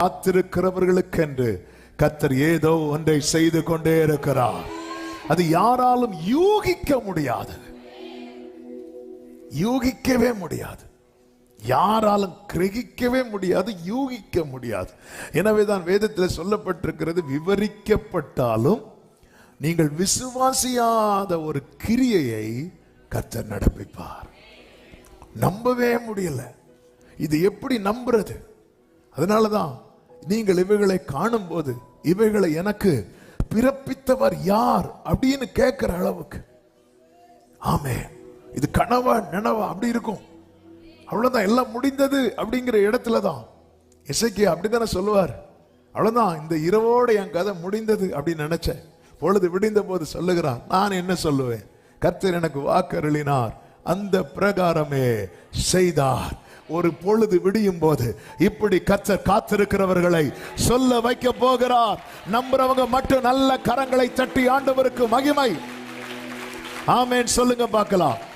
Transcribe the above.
காத்திருக்கிறவர்களுக்கென்று கத்தர் ஏதோ ஒன்றை செய்து கொண்டே இருக்கிறார். அது யாராலும் யூகிக்க முடியாது. யூகிக்கவே முடியாது. யாராலும் கிரகிக்கவே முடியாது யூகிக்க முடியாது. எனவேதான் வேதத்தில் சொல்லப்பட்டிருக்கிறது விவரிக்கப்பட்டாலும் நீங்கள் விசுவாசியாத ஒரு கிரியையை கத்தர் நடப்பிப்பார். நம்பவே முடியல. இது எப்படி நம்புறது? அதனாலதான் நீங்கள் இவைகளை காணும்போது இவைகளை எனக்கு பிறப்பித்தவர் யார் அப்படின்னு கேட்கிற அளவுக்கு. ஆமே இது கனவா நினவா அப்படி இருக்கும். அவ்வளவுதான் எல்லாம் முடிந்தது அப்படிங்கிற இடத்துல தான் இசைக்கு அப்படித்தானே சொல்லுவார். அவ்வளோதான் இந்த இரவோட என் கதை முடிந்தது அப்படின்னு நினைச்சேன். பொழுது விடிந்த போது சொல்லுகிறார் நான் என்ன சொல்லுவேன்? கர்த்தர் எனக்கு வாக்கருளினார். அந்த பிரகாரமே செய்தார். ஒரு பொழுது விடியும் போது இப்படி கச்சர் காத்திருக்கிறவர்களை சொல்ல வைக்க போகிறார். நம்புறவங்க மட்டும் நல்ல கரங்களை தட்டி ஆண்டவருக்கு மகிமை. ஆமேன். சொல்லுங்க பார்க்கலாம்.